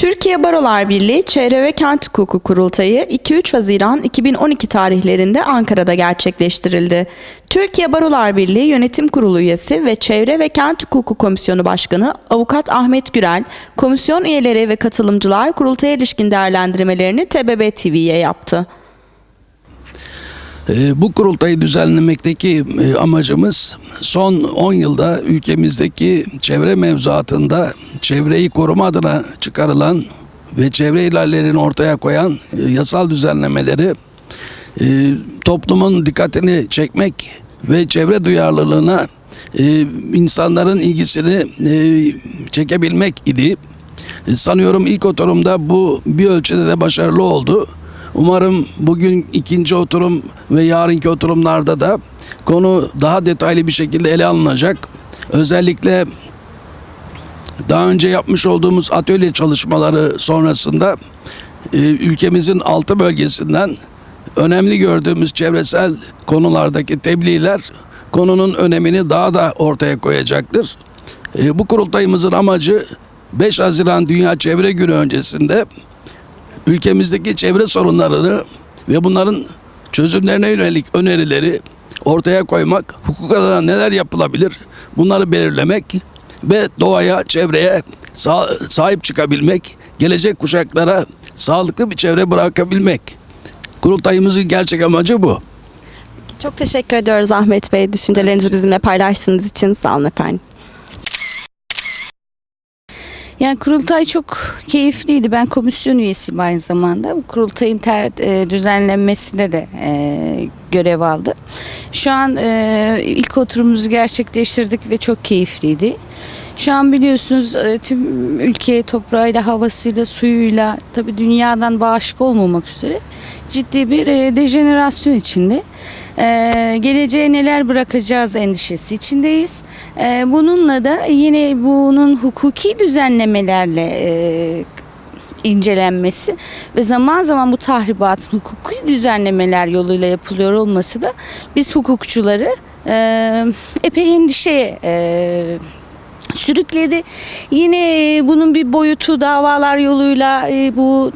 Türkiye Barolar Birliği Çevre ve Kent Hukuku Kurultayı 2-3 Haziran 2012 tarihlerinde Ankara'da gerçekleştirildi. Türkiye Barolar Birliği Yönetim Kurulu üyesi ve Çevre ve Kent Hukuku Komisyonu Başkanı Avukat Ahmet Gürel, komisyon üyeleri ve katılımcılar kurultaya ilişkin değerlendirmelerini TBB TV'ye yaptı. Ee, Bu kurultayı düzenlemekteki e, amacımız son 10 yılda ülkemizdeki çevre mevzuatında çevreyi koruma adına çıkarılan ve çevre ilerlerini ortaya koyan e, yasal düzenlemeleri e, toplumun dikkatini çekmek ve çevre duyarlılığına insanların ilgisini çekebilmek idi. Sanıyorum ilk oturumda bu bir ölçüde de başarılı oldu. Umarım bugün ikinci oturum ve yarınki oturumlarda da konu daha detaylı bir şekilde ele alınacak. Özellikle daha önce yapmış olduğumuz atölye çalışmaları sonrasında e, ülkemizin altı bölgesinden önemli gördüğümüz çevresel konulardaki tebliğler konunun önemini daha da ortaya koyacaktır. E, bu kurultayımızın amacı 5 Haziran Dünya Çevre Günü öncesinde ülkemizdeki çevre sorunlarını ve bunların çözümlerine yönelik önerileri ortaya koymak, hukuk adına neler yapılabilir bunları belirlemek ve doğaya, çevreye sa- sahip çıkabilmek, gelecek kuşaklara sağlıklı bir çevre bırakabilmek. Kurultayımızın gerçek amacı bu. Çok teşekkür ediyoruz Ahmet Bey. Düşüncelerinizi bizimle paylaştığınız için sağ olun efendim. Yani kurultay çok keyifliydi. Ben komisyon üyesiyim aynı zamanda. Bu kurultayın ter, e, düzenlenmesinde de e, görev aldım. Şu an e, ilk oturumumuzu gerçekleştirdik ve çok keyifliydi. Şu an biliyorsunuz e, tüm ülke toprağıyla, havasıyla, suyuyla tabii dünyadan bağışık olmamak üzere ciddi bir e, dejenerasyon içinde. E, geleceğe neler bırakacağız endişesi içindeyiz. E, bununla da yine bunun hukuki düzenlemelerle e, incelenmesi ve zaman zaman bu tahribatın hukuki düzenlemeler yoluyla yapılıyor olması da biz hukukçuları e, epey endişeye e, sürükledi. Yine e, bunun bir boyutu davalar yoluyla e, bu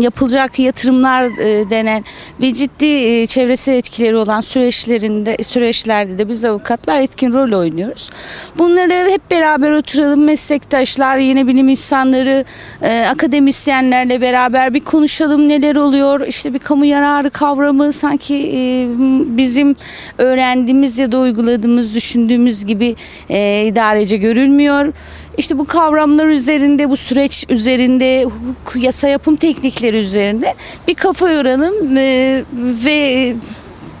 yapılacak yatırımlar e, denen ve ciddi e, çevresel etkileri olan süreçlerinde süreçlerde de biz avukatlar etkin rol oynuyoruz. Bunları hep beraber oturalım meslektaşlar, yine bilim insanları, e, akademisyenlerle beraber bir konuşalım neler oluyor. İşte bir kamu yararı kavramı sanki e, bizim öğrendiğimiz ya da uyguladığımız, düşündüğümüz gibi e, idarece görülmüyor. İşte bu kavramlar üzerinde, bu süreç üzerinde, hukuk, yasa yapım teknikleri üzerinde bir kafa yoralım e, ve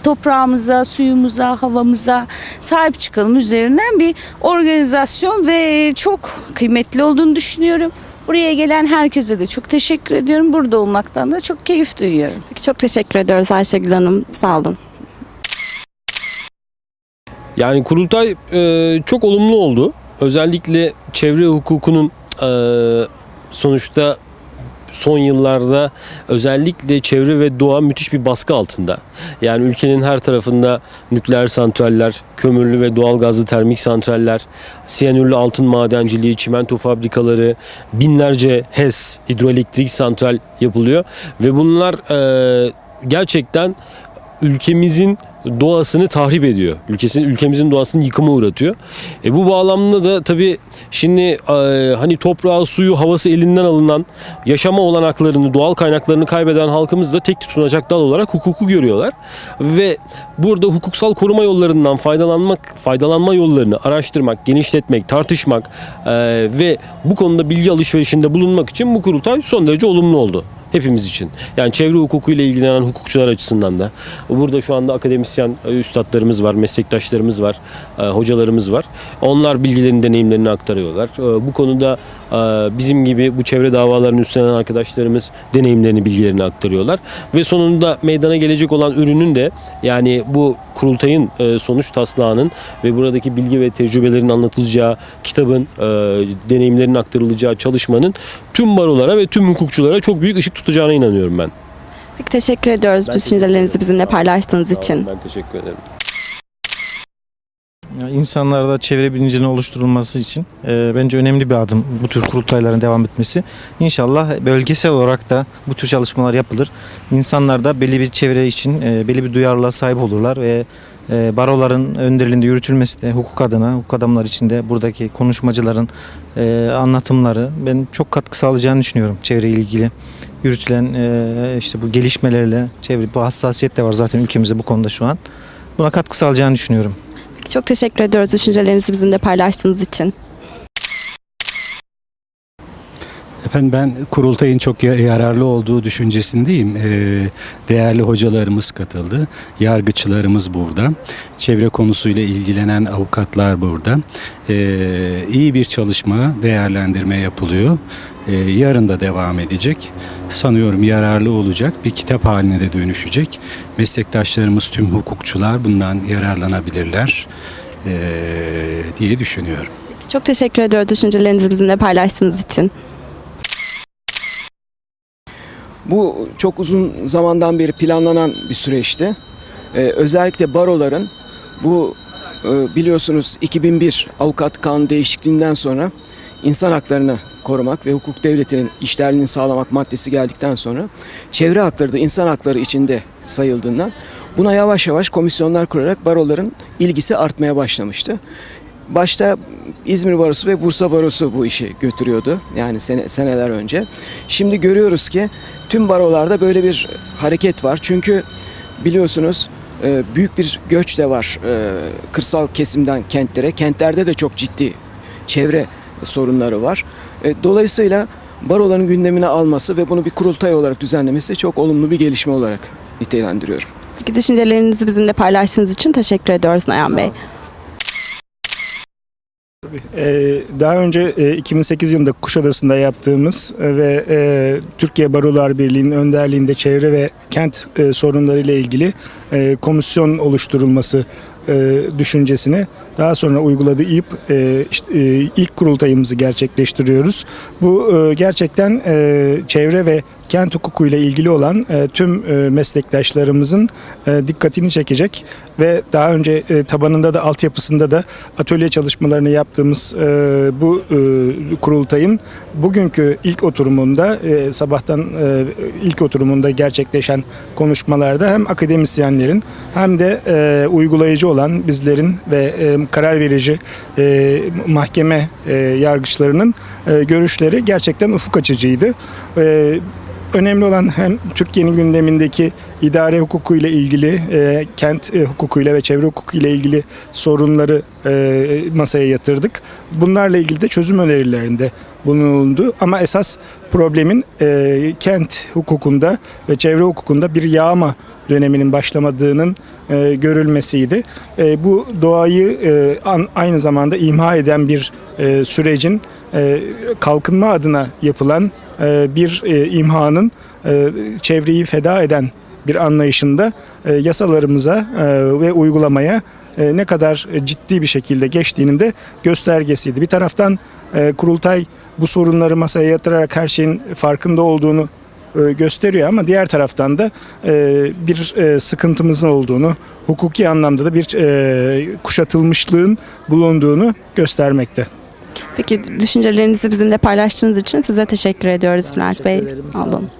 toprağımıza, suyumuza, havamıza sahip çıkalım üzerinden bir organizasyon ve çok kıymetli olduğunu düşünüyorum. Buraya gelen herkese de çok teşekkür ediyorum. Burada olmaktan da çok keyif duyuyorum. Peki çok teşekkür ediyoruz Ayşegül Hanım. Sağ olun. Yani kurultay e, çok olumlu oldu. Özellikle çevre hukukunun e, sonuçta son yıllarda özellikle çevre ve doğa müthiş bir baskı altında. Yani ülkenin her tarafında nükleer santraller, kömürlü ve doğalgazlı termik santraller, siyanürlü altın madenciliği, çimento fabrikaları, binlerce HES hidroelektrik santral yapılıyor ve bunlar e, gerçekten ülkemizin doğasını tahrip ediyor. Ülkesinin ülkemizin doğasını yıkıma uğratıyor. E bu bağlamda da tabii şimdi e, hani toprağı, suyu, havası elinden alınan, yaşama olanaklarını, doğal kaynaklarını kaybeden halkımız da tek tutunacak dal olarak hukuku görüyorlar. Ve burada hukuksal koruma yollarından faydalanmak, faydalanma yollarını araştırmak, genişletmek, tartışmak e, ve bu konuda bilgi alışverişinde bulunmak için bu kurultay son derece olumlu oldu hepimiz için. Yani çevre hukukuyla ilgilenen hukukçular açısından da. Burada şu anda akademisyen e, üstadlarımız var, meslektaşlarımız var, e, hocalarımız var. Onlar bilgilerini, deneyimlerini aktarıyorlar. E, bu konuda bizim gibi bu çevre davalarını üstlenen arkadaşlarımız deneyimlerini, bilgilerini aktarıyorlar. Ve sonunda meydana gelecek olan ürünün de yani bu kurultayın e, sonuç taslağının ve buradaki bilgi ve tecrübelerin anlatılacağı kitabın e, deneyimlerin aktarılacağı çalışmanın tüm barolara ve tüm hukukçulara çok büyük ışık tutacağına inanıyorum ben. Peki teşekkür ediyoruz Ben düşüncelerinizi bizimle paylaştığınız için. Ben teşekkür ederim. İnsanlarda çevre bilincinin oluşturulması için e, bence önemli bir adım bu tür kurultayların devam etmesi. İnşallah bölgesel olarak da bu tür çalışmalar yapılır. İnsanlar da belli bir çevre için e, belli bir duyarlılığa sahip olurlar ve e, baroların önderliğinde yürütülmesi de hukuk adına, hukuk adamlar için de buradaki konuşmacıların e, anlatımları ben çok katkı sağlayacağını düşünüyorum çevreyle ilgili yürütülen e, işte bu gelişmelerle çevre bu hassasiyet de var zaten ülkemizde bu konuda şu an. Buna katkı sağlayacağını düşünüyorum. Çok teşekkür ediyoruz düşüncelerinizi bizimle paylaştığınız için. Efendim ben kurultayın çok ya- yararlı olduğu düşüncesindeyim. Ee, değerli hocalarımız katıldı. Yargıçlarımız burada. Çevre konusuyla ilgilenen avukatlar burada. Ee, iyi bir çalışma, değerlendirme yapılıyor. Ee, yarın da devam edecek. Sanıyorum yararlı olacak. Bir kitap haline de dönüşecek. Meslektaşlarımız, tüm hukukçular bundan yararlanabilirler diye düşünüyorum. Çok teşekkür ediyoruz düşüncelerinizi bizimle paylaştığınız için. Bu çok uzun zamandan beri planlanan bir süreçti. Ee, özellikle baroların bu e, biliyorsunuz 2001 avukat kanunu değişikliğinden sonra insan haklarını korumak ve hukuk devletinin işlerliğini sağlamak maddesi geldikten sonra çevre hakları da insan hakları içinde sayıldığından buna yavaş yavaş komisyonlar kurarak baroların ilgisi artmaya başlamıştı. Başta İzmir Barosu ve Bursa Barosu bu işi götürüyordu. Yani sene, seneler önce. Şimdi görüyoruz ki tüm barolarda böyle bir hareket var. Çünkü biliyorsunuz e, büyük bir göç de var e, kırsal kesimden kentlere. Kentlerde de çok ciddi çevre sorunları var. E, Dolayısıyla baroların gündemine alması ve bunu bir kurultay olarak düzenlemesi çok olumlu bir gelişme olarak nitelendiriyorum. Peki düşüncelerinizi bizimle paylaştığınız için teşekkür ediyoruz Nayan Bey. Ee, Daha önce e, 2008 yılında Kuşadası'nda yaptığımız e, ve e, Türkiye Barolar Birliği'nin önderliğinde çevre ve kent e, sorunları ile ilgili e, komisyon oluşturulması e, düşüncesini daha sonra uygulayıp e, işte, e, ilk kurultayımızı gerçekleştiriyoruz. Bu e, gerçekten e, çevre ve kent hukuku ile ilgili olan e, tüm e, meslektaşlarımızın e, dikkatini çekecek ve daha önce e, tabanında da altyapısında da atölye çalışmalarını yaptığımız e, bu e, kurultayın bugünkü ilk oturumunda e, sabahtan e, ilk oturumunda gerçekleşen konuşmalarda hem akademisyenlerin hem de e, uygulayıcı olan bizlerin ve e, karar verici e, mahkeme e, yargıçlarının e, görüşleri gerçekten ufuk açıcıydı. E, önemli olan hem Türkiye'nin gündemindeki idare hukuku ile ilgili, e, kent e, hukukuyla ve çevre hukuku ile ilgili sorunları e, masaya yatırdık. Bunlarla ilgili de çözüm önerilerinde bulunuldu. Ama esas problemin e, kent hukukunda ve çevre hukukunda bir yağma döneminin başlamadığının e, görülmesiydi. E, bu doğayı e, an- aynı zamanda imha eden bir e, sürecin e, kalkınma adına yapılan bir e, imhanın e, çevreyi feda eden bir anlayışında e, yasalarımıza e, ve uygulamaya e, ne kadar ciddi bir şekilde geçtiğinin de göstergesiydi. Bir taraftan e, kurultay bu sorunları masaya yatırarak her şeyin farkında olduğunu e, gösteriyor ama diğer taraftan da e, bir e, sıkıntımızın olduğunu, hukuki anlamda da bir e, kuşatılmışlığın bulunduğunu göstermekte. Peki düşüncelerinizi bizimle paylaştığınız için size teşekkür ediyoruz Bülent Bey. Sağ olun.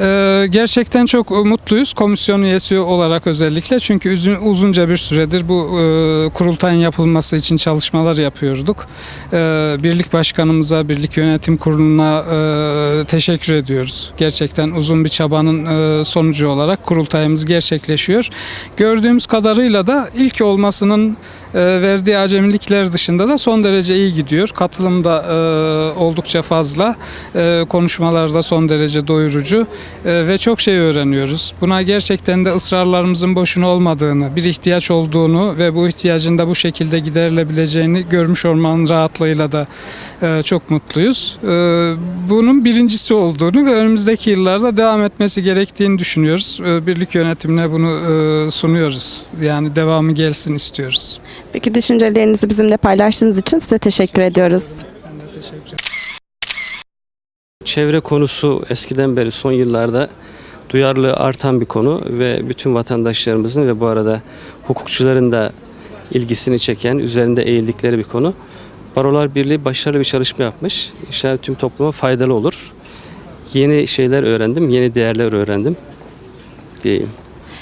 Ee, gerçekten çok mutluyuz komisyon üyesi olarak özellikle çünkü uzun, uzunca bir süredir bu e, kurultayın yapılması için çalışmalar yapıyorduk. Ee, birlik başkanımıza, birlik yönetim kuruluna e, teşekkür ediyoruz. Gerçekten uzun bir çabanın e, sonucu olarak kurultayımız gerçekleşiyor. Gördüğümüz kadarıyla da ilk olmasının e, verdiği acemilikler dışında da son derece iyi gidiyor. Katılım da e, oldukça fazla. E, konuşmalar da son derece doyurucu E, ve çok şey öğreniyoruz. Buna gerçekten de ısrarlarımızın boşuna olmadığını, bir ihtiyaç olduğunu ve bu ihtiyacın da bu şekilde giderilebileceğini görmüş olmanın rahatlığıyla da çok mutluyuz. Bunun birincisi olduğunu ve önümüzdeki yıllarda devam etmesi gerektiğini düşünüyoruz. Birlik yönetimine bunu sunuyoruz. Yani devamı gelsin istiyoruz. Peki düşüncelerinizi bizimle paylaştığınız için size teşekkür ediyoruz. Çevre konusu eskiden beri son yıllarda duyarlılığı artan bir konu ve bütün vatandaşlarımızın ve bu arada hukukçuların da ilgisini çeken, üzerinde eğildikleri bir konu. Barolar Birliği başarılı bir çalışma yapmış. İnşallah tüm topluma faydalı olur. Yeni şeyler öğrendim, yeni değerler öğrendim diyeyim.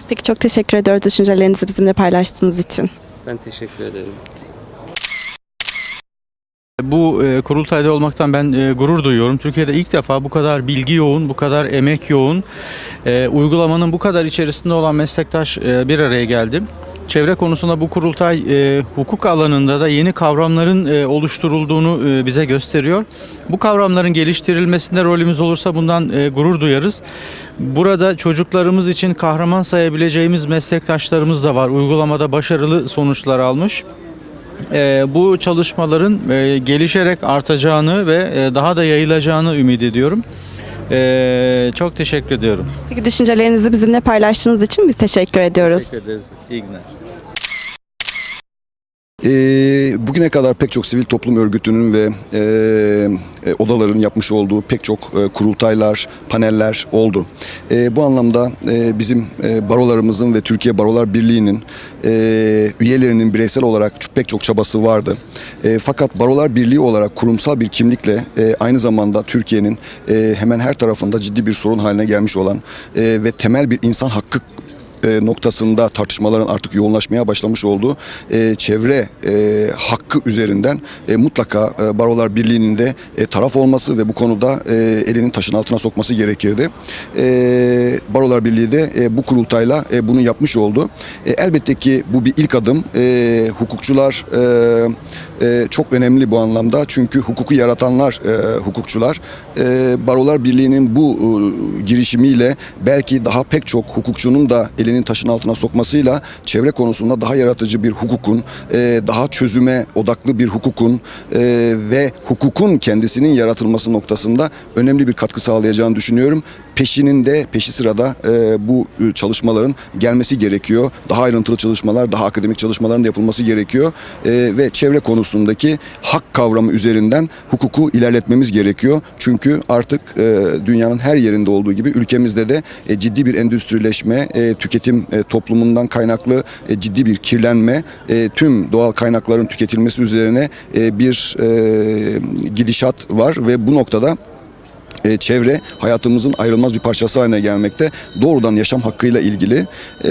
Peki çok teşekkür ediyoruz düşüncelerinizi bizimle paylaştığınız için. Ben teşekkür ederim. Bu e, kurultayda olmaktan ben e, gurur duyuyorum. Türkiye'de ilk defa bu kadar bilgi yoğun, bu kadar emek yoğun, e, uygulamanın bu kadar içerisinde olan meslektaş e, bir araya geldi. Çevre konusunda bu kurultay e, hukuk alanında da yeni kavramların e, oluşturulduğunu e, bize gösteriyor. Bu kavramların geliştirilmesinde rolümüz olursa bundan e, gurur duyarız. Burada çocuklarımız için kahraman sayabileceğimiz meslektaşlarımız da var. Uygulamada başarılı sonuçlar almış. Ee, bu çalışmaların e, gelişerek artacağını ve e, daha da yayılacağını ümit ediyorum. Ee, çok teşekkür ediyorum. Peki düşüncelerinizi bizimle paylaştığınız için biz teşekkür ediyoruz. ederiz. İyi günler. Ee, bugüne kadar pek çok sivil toplum örgütünün ve e, e, odaların yapmış olduğu pek çok e, kurultaylar, paneller oldu. E, bu anlamda e, bizim e, barolarımızın ve Türkiye Barolar Birliği'nin e, üyelerinin bireysel olarak pek çok çabası vardı. E, fakat Barolar Birliği olarak kurumsal bir kimlikle e, aynı zamanda Türkiye'nin e, hemen her tarafında ciddi bir sorun haline gelmiş olan e, ve temel bir insan hakkı e, noktasında tartışmaların artık yoğunlaşmaya başlamış olduğu e, çevre e, hakkı üzerinden mutlaka Barolar Birliği'nin de taraf olması ve bu konuda elinin taşın altına sokması gerekirdi. Barolar Birliği de bu kurultayla bunu yapmış oldu. Elbette ki bu bir ilk adım. E, hukukçular çok önemli bu anlamda çünkü hukuku yaratanlar e, hukukçular. Barolar Birliği'nin bu girişimiyle belki daha pek çok hukukçunun da elinin taşın altına sokmasıyla çevre konusunda daha yaratıcı bir hukukun, e, daha çözüme odaklı bir hukukun e, ve hukukun kendisinin yaratılması noktasında önemli bir katkı sağlayacağını düşünüyorum. Peşinin de peşi sırada e, bu e, çalışmaların gelmesi gerekiyor. Daha ayrıntılı çalışmalar, daha akademik çalışmaların da yapılması gerekiyor. E, ve çevre konusundaki hak kavramı üzerinden hukuku ilerletmemiz gerekiyor. Çünkü artık e, dünyanın her yerinde olduğu gibi ülkemizde de e, ciddi bir endüstrileşme, e, tüketim e, toplumundan kaynaklı e, ciddi bir kirlenme, e, tüm doğal kaynakların tüketilmesi üzerine e, bir e, gidişat var ve bu noktada e, çevre hayatımızın ayrılmaz bir parçası haline gelmekte. Doğrudan yaşam hakkıyla ilgili e,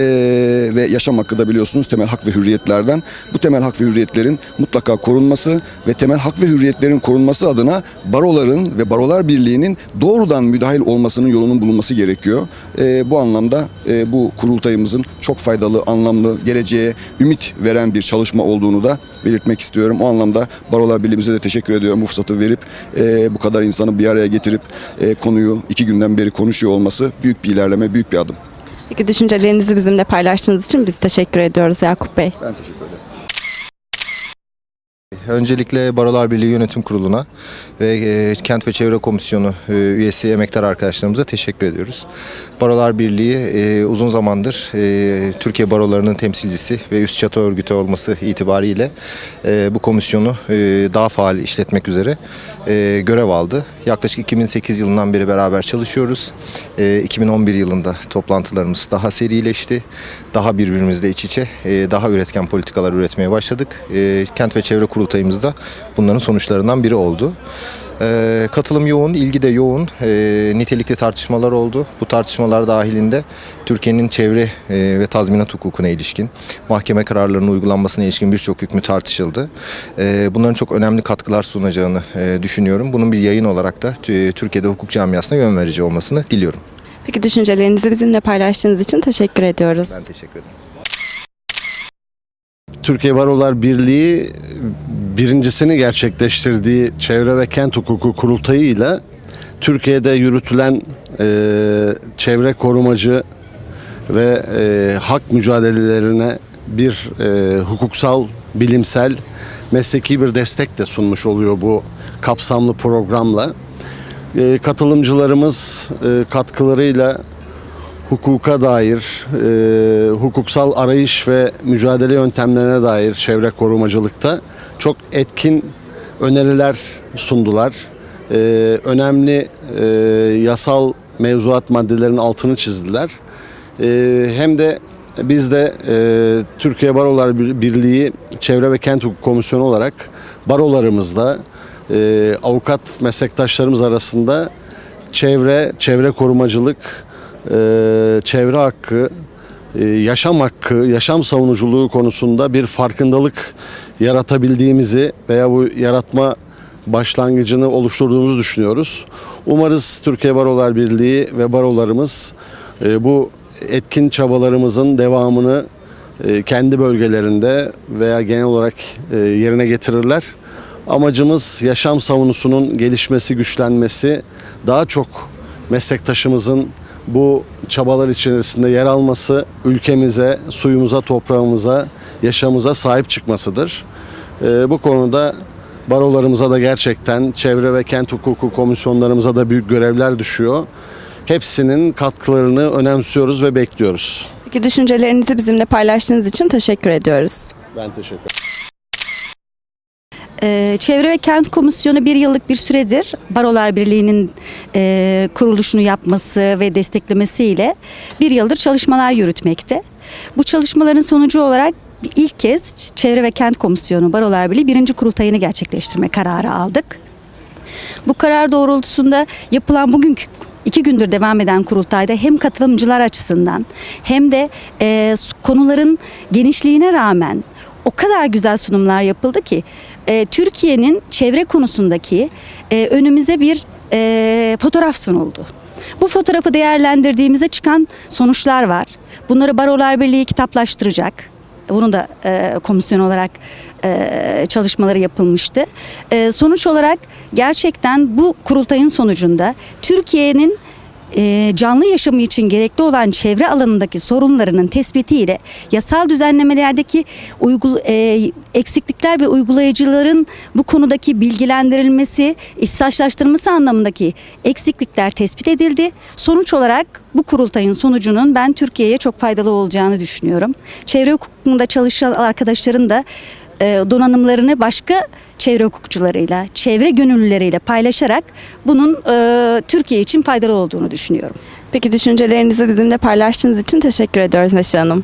ve yaşam hakkı da biliyorsunuz temel hak ve hürriyetlerden. Bu temel hak ve hürriyetlerin mutlaka korunması ve temel hak ve hürriyetlerin korunması adına baroların ve barolar birliğinin doğrudan müdahil olmasının yolunun bulunması gerekiyor. E, bu anlamda e, bu kurultayımızın çok faydalı, anlamlı, geleceğe ümit veren bir çalışma olduğunu da belirtmek istiyorum. O anlamda barolar birliğimize de teşekkür ediyorum bu fırsatı verip e, bu kadar insanı bir araya getirip e, konuyu iki günden beri konuşuyor olması büyük bir ilerleme, büyük bir adım. Peki düşüncelerinizi bizimle paylaştığınız için biz teşekkür ediyoruz Yakup Bey. Ben teşekkür ederim. Öncelikle Barolar Birliği Yönetim Kurulu'na ve e, Kent ve Çevre Komisyonu e, üyesi emektar arkadaşlarımıza teşekkür ediyoruz. Barolar Birliği e, uzun zamandır Türkiye barolarının temsilcisi ve üst çatı örgütü olması itibariyle bu komisyonu daha faal işletmek üzere görev aldı. Yaklaşık 2008 yılından beri beraber çalışıyoruz. E, 2011 yılında toplantılarımız daha serileşti. Daha birbirimizle iç içe, daha üretken politikalar üretmeye başladık. Kent ve Çevre Kurultayımızda bunların sonuçlarından biri oldu. Ee, katılım yoğun, ilgi de yoğun. Ee, nitelikli tartışmalar oldu. Bu tartışmalar dahilinde Türkiye'nin çevre e, ve tazminat hukukuna ilişkin, mahkeme kararlarının uygulanmasına ilişkin birçok hükmü tartışıldı. Ee, bunların çok önemli katkılar sunacağını e, düşünüyorum. Bunun bir yayın olarak da e, Türkiye'de hukuk camiasına yön verici olmasını diliyorum. Peki düşüncelerinizi bizimle paylaştığınız için teşekkür ediyoruz. Ben teşekkür ederim. Türkiye Barolar Birliği birincisini gerçekleştirdiği çevre ve kent hukuku kurultayıyla Türkiye'de yürütülen e, çevre korumacı ve e, hak mücadelelerine bir e, hukuksal, bilimsel, mesleki bir destek de sunmuş oluyor bu kapsamlı programla. E, katılımcılarımız e, katkılarıyla hukuka dair, e, hukuksal arayış ve mücadele yöntemlerine dair çevre korumacılıkta çok etkin öneriler sundular. E, önemli e, yasal mevzuat maddelerinin altını çizdiler. E, hem de biz de e, Türkiye Barolar Birliği Çevre ve Kent Hukuku Komisyonu olarak barolarımızda e, avukat meslektaşlarımız arasında çevre, çevre korumacılık, çevre hakkı, e, yaşam hakkı, yaşam savunuculuğu konusunda bir farkındalık yaratabildiğimizi veya bu yaratma başlangıcını oluşturduğumuzu düşünüyoruz. Umarız Türkiye Barolar Birliği ve barolarımız e, bu etkin çabalarımızın devamını e, kendi bölgelerinde veya genel olarak yerine getirirler. Amacımız yaşam savunusunun gelişmesi, güçlenmesi, daha çok meslektaşımızın bu çabalar içerisinde yer alması, ülkemize, suyumuza, toprağımıza, yaşamıza sahip çıkmasıdır. Ee, bu konuda barolarımıza da gerçekten çevre ve kent hukuku komisyonlarımıza da büyük görevler düşüyor. Hepsinin katkılarını önemsiyoruz ve bekliyoruz. Peki düşüncelerinizi bizimle paylaştığınız için teşekkür ediyoruz. Ben teşekkür ederim. Ee, Çevre ve Kent Komisyonu bir yıllık bir süredir Barolar Birliği'nin e, kuruluşunu yapması ve desteklemesiyle bir yıldır çalışmalar yürütmekte. Bu çalışmaların sonucu olarak ilk kez Çevre ve Kent Komisyonu Barolar Birliği birinci kurultayını gerçekleştirme kararı aldık. Bu karar doğrultusunda yapılan bugünkü iki gündür devam eden kurultayda hem katılımcılar açısından hem de e, konuların genişliğine rağmen o kadar güzel sunumlar yapıldı ki e, Türkiye'nin çevre konusundaki e, önümüze bir e, fotoğraf sunuldu. Bu fotoğrafı değerlendirdiğimizde çıkan sonuçlar var. Bunları Barolar Birliği kitaplaştıracak. Bunu da e, komisyon olarak e, çalışmaları yapılmıştı. E, sonuç olarak gerçekten bu kurultayın sonucunda Türkiye'nin e, canlı yaşamı için gerekli olan çevre alanındaki sorunlarının tespitiyle yasal düzenlemelerdeki uygul e, eksiklikler ve uygulayıcıların bu konudaki bilgilendirilmesi, ihtisaslaştırılması anlamındaki eksiklikler tespit edildi. Sonuç olarak bu kurultayın sonucunun ben Türkiye'ye çok faydalı olacağını düşünüyorum. Çevre hukukunda çalışan arkadaşların da donanımlarını başka çevre hukukçularıyla, çevre gönüllüleriyle paylaşarak bunun e, Türkiye için faydalı olduğunu düşünüyorum. Peki düşüncelerinizi bizimle paylaştığınız için teşekkür ediyoruz Neşe Hanım.